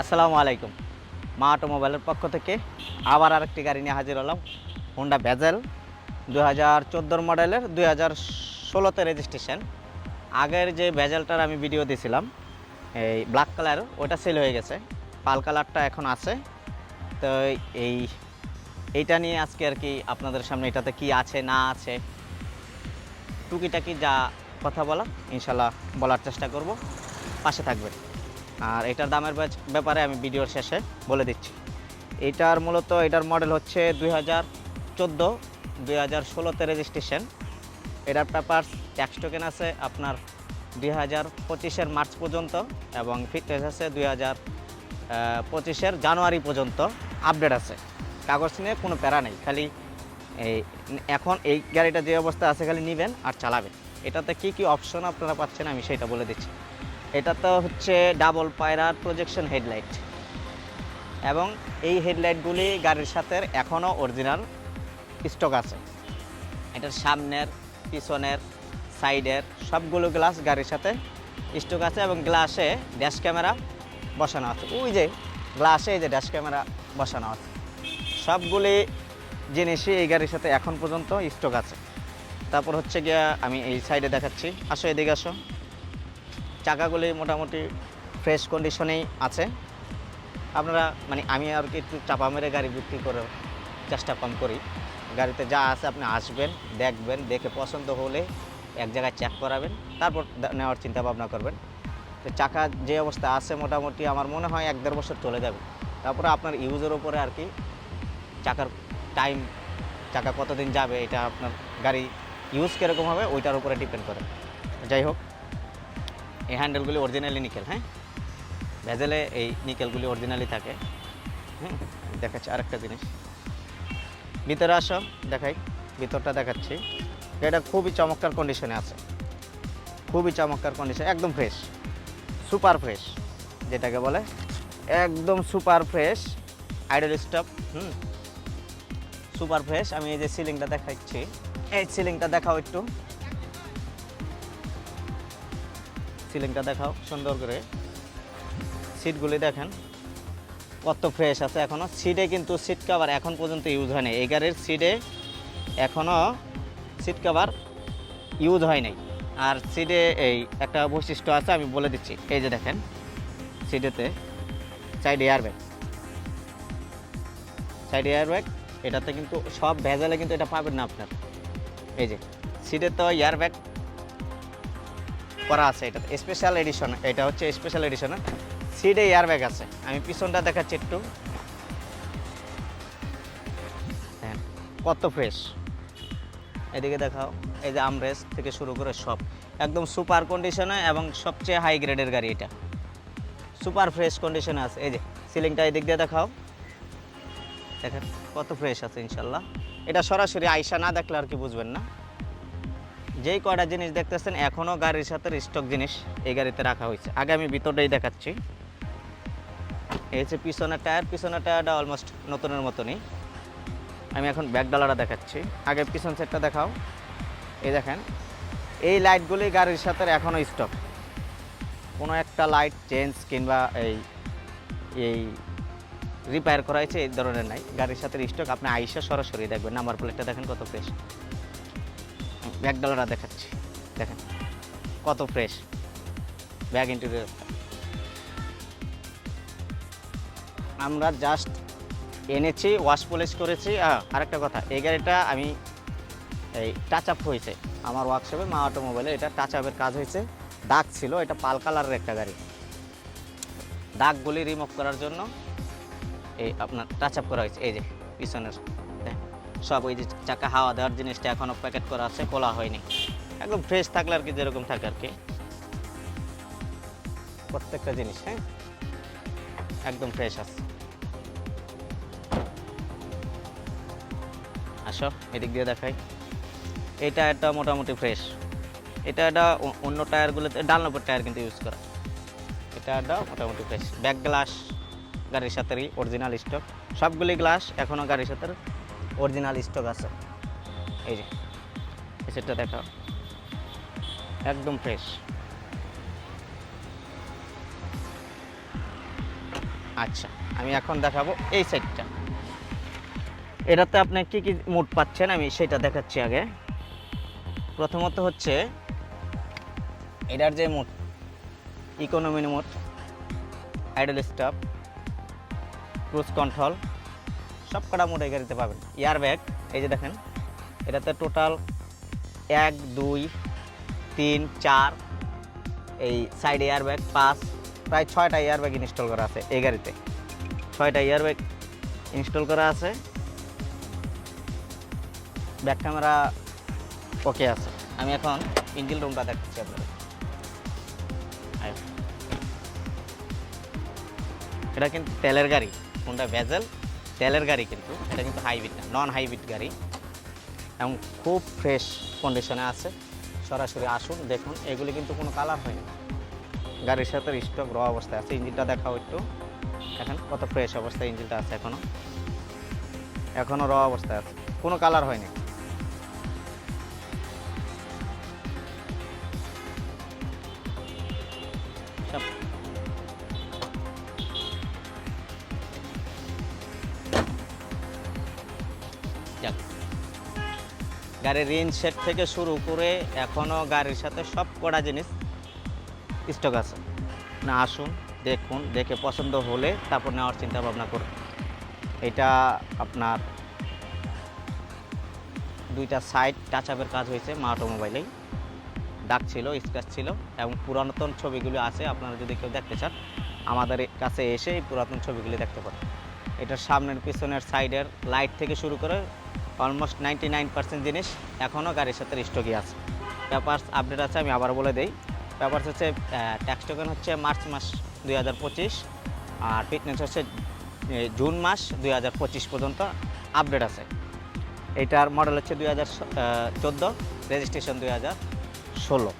আসসালামু আলাইকুম। মা অটোমোবাইলের পক্ষ থেকে আবার আরেকটি গাড়ি নিয়ে হাজির হলাম হোন্ডা ভেজেল দু হাজার চোদ্দোর মডেলের দুই হাজার ষোলোতে রেজিস্ট্রেশন আগের যে ভেজেলটার আমি ভিডিও দিয়েছিলাম এই ব্ল্যাক কালার ওটা সেল হয়ে গেছে। পাল কালারটা এখন আছে। তো এই, এইটা নিয়ে আজকে আর কি আপনাদের সামনে এটাতে কি আছে, না আছে, টুকিটাকি যা কথা বলা ইনশাল্লাহ বলার চেষ্টা করব। পাশে থাকবেন। আর এটার দামের ব্যাপারে আমি ভিডিওর শেষে বলে দিচ্ছি। এটার মূলত, এটার মডেল হচ্ছে দুই হাজার চোদ্দ, দুই হাজার ষোলোতে রেজিস্ট্রেশন এটার পেপারস ট্যাক্স আছে আপনার দুই হাজার পঁচিশের মার্চ পর্যন্ত এবং ফিটনেস আছে দুই হাজার পঁচিশের জানুয়ারি পর্যন্ত আপডেট আছে। কাগজ নিয়ে কোনো প্যারা নেই, খালি এই এখন এই গাড়িটা যে অবস্থা আছে, খালি নেবেন আর চালাবেন। এটাতে কি কি অপশন আপনারা পাচ্ছেন আমি সেটা বলে দিচ্ছি। এটা তো হচ্ছে ডাবল পায়রার প্রজেকশন হেডলাইট এবং এই হেডলাইটগুলি গাড়ির সাথে এখনও অরিজিনাল স্টক আছে। এটার সামনের, পিছনের সাইডের সবগুলো গ্লাস গাড়ির সাথে স্টক আছে এবং গ্লাসে ড্যাশ ক্যামেরা বসানো আছে। ওই যে গ্লাসে এই যে ড্যাশ ক্যামেরা বসানো আছে। সবগুলি জিনিসই এই গাড়ির সাথে এখন পর্যন্ত স্টক আছে। তারপর হচ্ছে গিয়া আমি এই সাইডে দেখাচ্ছি। আসো এদিকে আসো। চাকাগুলি মোটামুটি ফ্রেশ কন্ডিশনেই আছে। আপনারা মানে আমি আর কি একটু চাপা মেরে গাড়ি বিক্রি করে চেষ্টা কম করি। গাড়িতে যা আছে আপনি আসবেন, দেখবেন, দেখে পছন্দ হলে এক জায়গায় চেক করাবেন, তারপর নেওয়ার চিন্তা ভাবনা করবেন। তো চাকা যে অবস্থা আছে মোটামুটি আমার মনে হয় এক দেড় বছর চলে যাবে। তারপরে আপনার ইউজের উপরে আর কি চাকার টাইম চাকা কতদিন যাবে, এটা আপনার গাড়ি ইউজ কীরকম হবে, ওইটার উপরে ডিপেন্ড করে। যাই হোক। এই হ্যান্ডেলগুলি অরিজিনালি নিকেল হ্যাঁ? ভেজেলে এই নিকেলগুলি অরিজিনালি থাকে হ্যাঁ? দেখাচ্ছি আরেকটা জিনিস। ভিতরে আসো, দেখাই, ভিতরটা দেখাচ্ছি। এটা খুবই চমৎকার কন্ডিশনে আছে। খুবই চমৎকার কন্ডিশন একদম ফ্রেশ সুপার ফ্রেশ যেটাকে বলে একদম সুপার ফ্রেশ আইডল স্টপ হুম? সুপার ফ্রেশ আমি এই যে সিলিংটা দেখাচ্ছি। এই সিলিংটা দেখাও একটু। সিলিংটা দেখাও, সুন্দর করে। সিটগুলি দেখেন, কত ফ্রেশ আছে এখনও সিটে কিন্তু সিট কাভার এখন পর্যন্ত ইউজ হয়নি। এই গাড়ির সিটে এখনও সিট কাভার ইউজ হয় নাই আর সিটে এই একটা বৈশিষ্ট্য আছে, আমি বলে দিচ্ছি। এই যে দেখেন সিটেতে সাইড এয়ারব্যাগ সাইড এয়ারব্যাগ এটাতে কিন্তু সব ভেজালে কিন্তু এটা পাবেন না আপনার। এই যে সিটে তো এয়ারব্যাগ করা আছে এটা। স্পেশাল এডিশন এটা হচ্ছে স্পেশাল এডিশন সিডে এয়ারব্যাগ আছে। আমি পিছনটা দেখাচ্ছি একটু। হ্যাঁ কত ফ্রেশ এদিকে দেখাও, এই যে আমরেস থেকে শুরু করে সব। একদম সুপার কন্ডিশনে এবং সবচেয়ে হাই গ্রেডের গাড়ি এটা। সুপার ফ্রেশ কন্ডিশনে আছে। এই যে সিলিংটা এদিক দিয়ে দেখাও। দেখেন, কত ফ্রেশ আছে ইনশাল্লাহ। এটা সরাসরি আইসা না দেখলে আর কি বুঝবেন না। যেই কয়টা জিনিস দেখতেছেন এখনও গাড়ির সাথে স্টক জিনিস এই গাড়িতে রাখা হয়েছে। আগে আমি ভিতরটাই দেখাচ্ছি। এই হচ্ছে পিছনের টায়ার, পিছনের টায়ারটা অলমোস্ট নতুনের মতনই। আমি এখন ব্যাক ডালাটা দেখাচ্ছি। আগে পিছন সেটটা দেখাও। এই দেখেন, এই লাইটগুলি গাড়ির সাথে এখনও স্টক কোনো একটা লাইট চেঞ্জ কিংবা এই এই রিপেয়ার করা হয়েছে এই ধরনের নাই। গাড়ির সাথে স্টক আপনি আইসা সরাসরি দেখবেন। নাম্বার প্লেটটা দেখেন কত ফ্রেশ ব্যাক ডালাটা দেখাচ্ছি। দেখেন, কত ফ্রেশ ব্যাগ ইন্টেরিয়র আমরা জাস্ট এনেছি ওয়াশ পলিশ করেছি। আরেকটা কথা, এই গাড়িটা আমি এই টাচ আপ হয়েছে। আমার ওয়ার্কশপে মা অটোমোবাইলে এটা টাচ আপের কাজ হয়েছে। দাগ ছিল, এটা পাল কালারের একটা গাড়ি। দাগগুলি রিমুভ করার জন্য এই আপনার টাচ আপ করা হয়েছে। এই যে, পিছনের। সব ওই যে চাকা হাওয়া দেওয়ার জিনিসটা এখনও প্যাকেট করা আছে, খোলা হয়নি। একদম ফ্রেশ থাকলে আর কি যেরকম থাকে আর কি। প্রত্যেকটা জিনিস হ্যাঁ? একদম ফ্রেশ আছে। আসো, এদিক দিয়ে দেখাই। এই টায়ারটা মোটামুটি ফ্রেশ এটা এটা অ- অন্য টায়ারগুলোতে ডানলপের টায়ার কিন্তু ইউজ করা। এই টায়ারটা মোটামুটি ফ্রেশ ব্যাক গ্লাস, গাড়ির সাথেই অরিজিনাল স্টক সবগুলি গ্লাস এখনও গাড়ির সাথে অরিজিনাল স্টক আছে। এই যে সেটটা দেখাও। একদম ফ্রেশ আচ্ছা আমি এখন দেখাবো এই সাইডটা এটাতে আপনি কি কি মোড পাচ্ছেন? আমি সেটা দেখাচ্ছি আগে। প্রথমত হচ্ছে, এটার যে mode economy mode idle stuff cruise control সব কটা মোড এই গাড়িতে পাবেন। এয়ার ব্যাগ এই যে দেখেন, এটাতে টোটাল এক, দুই, তিন, চার, এই সাইড এয়ার ব্যাগ পাঁচ, প্রায় ছয়টা এয়ার ব্যাগ ইনস্টল করা আছে এই গাড়িতে। ছয়টা এয়ার ব্যাগ ইনস্টল করা আছে। ব্যাক ক্যামেরা ওকে আছে। আমি এখন ইঞ্জিন রুমটা দেখাচ্ছি আপনাদের। এটা কিন্তু তেলের গাড়ি কোনটা ভেজেল তেলের গাড়ি কিন্তু, এটা কিন্তু হাইব্রিড না নন হাইব্রিড গাড়ি। এবং খুব ফ্রেশ কন্ডিশনে আছে। সরাসরি আসুন, দেখুন, এগুলি কিন্তু কোনো কালার হয়নি গাড়ির সাথে স্টক র অবস্থায় আছে, ইঞ্জিনটা দেখাও একটু। এখন কত ফ্রেশ অবস্থায় ইঞ্জিনটা আছে এখনও এখনও র অবস্থায় আছে, কোনো কালার হয়নি সব গাড়ির সেট থেকে শুরু করে এখনও গাড়ির সাথে সব কটা জিনিস স্টক আছে। না, আসুন, দেখুন, দেখে পছন্দ হলে তারপর নেওয়ার চিন্তা ভাবনা করুন। এটা আপনার দুইটা সাইড টাচ আপের কাজ হয়েছে মা অটোমোবাইলেই ডাক ছিল স্ক্র্যাচ ছিল এবং পুরাতন ছবিগুলো আছে, আপনারা যদি কেউ দেখতে চান, আমাদের কাছে এসে এই পুরাতন ছবিগুলি দেখতে পারেন। এটার সামনের পিছনের সাইডের লাইট থেকে শুরু করে অলমোস্ট নাইনটি নাইন পার্সেন্ট জিনিস এখনও গাড়ির সাথে স্টকই আছে। পেপার্স আপডেট আছে, আমি আবার বলে দিই। পেপার্স হচ্ছে ট্যাক্স টোকেন হচ্ছে মার্চ মাস দুই হাজার পঁচিশ আর ফিটনেস হচ্ছে জুন মাস দুই হাজার পঁচিশ পর্যন্ত আপডেট আছে। এটার মডেল হচ্ছে দুই হাজার চোদ্দ রেজিস্ট্রেশন দুই হাজার ষোলো।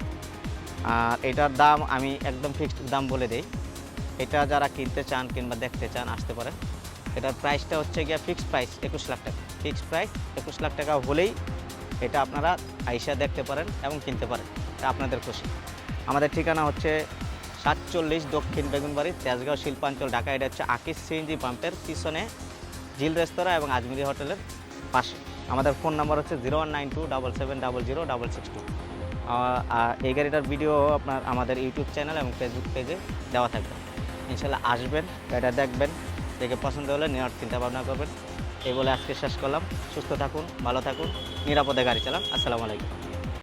আর এটার দাম আমি একদম ফিক্সড দাম বলে দিই। এটা যারা কিনতে চান কিংবা দেখতে চান, আসতে পারেন। এটার প্রাইসটা হচ্ছে গিয়া ফিক্সড প্রাইস একুশ লাখ টাকা। ফিক্সড প্রাইস একুশ লাখ টাকা হলেই এটা আপনারা আইসা দেখতে পারেন এবং কিনতে পারেন। এটা আপনাদের খুশি। আমাদের ঠিকানা হচ্ছে সাতচল্লিশ দক্ষিণ বেগুনবাড়ি, তেজগাঁও, শিল্পাঞ্চল, ঢাকা। এটা হচ্ছে আকিস সিএনজি পাম্পের পিছনে জিল রেস্তোরাঁ এবং আজমিরি হোটেলের পাশে। আমাদের ফোন নাম্বার হচ্ছে zero one nine two double seven double zero double six two. এই গাড়িটার ভিডিও আপনার আমাদের ইউটিউব চ্যানেল এবং ফেসবুক পেজে দেওয়া থাকবে। ইনশাল্লাহ আসবেন গাড়িটা দেখবেন, দেখে পছন্দ হলে নেওয়ার চিন্তা ভাবনা করবেন। এই বলে আজকে শেষ করলাম। সুস্থ থাকুন ভালো থাকুন নিরাপদে গাড়ি চালান। আসসালামু আলাইকুম।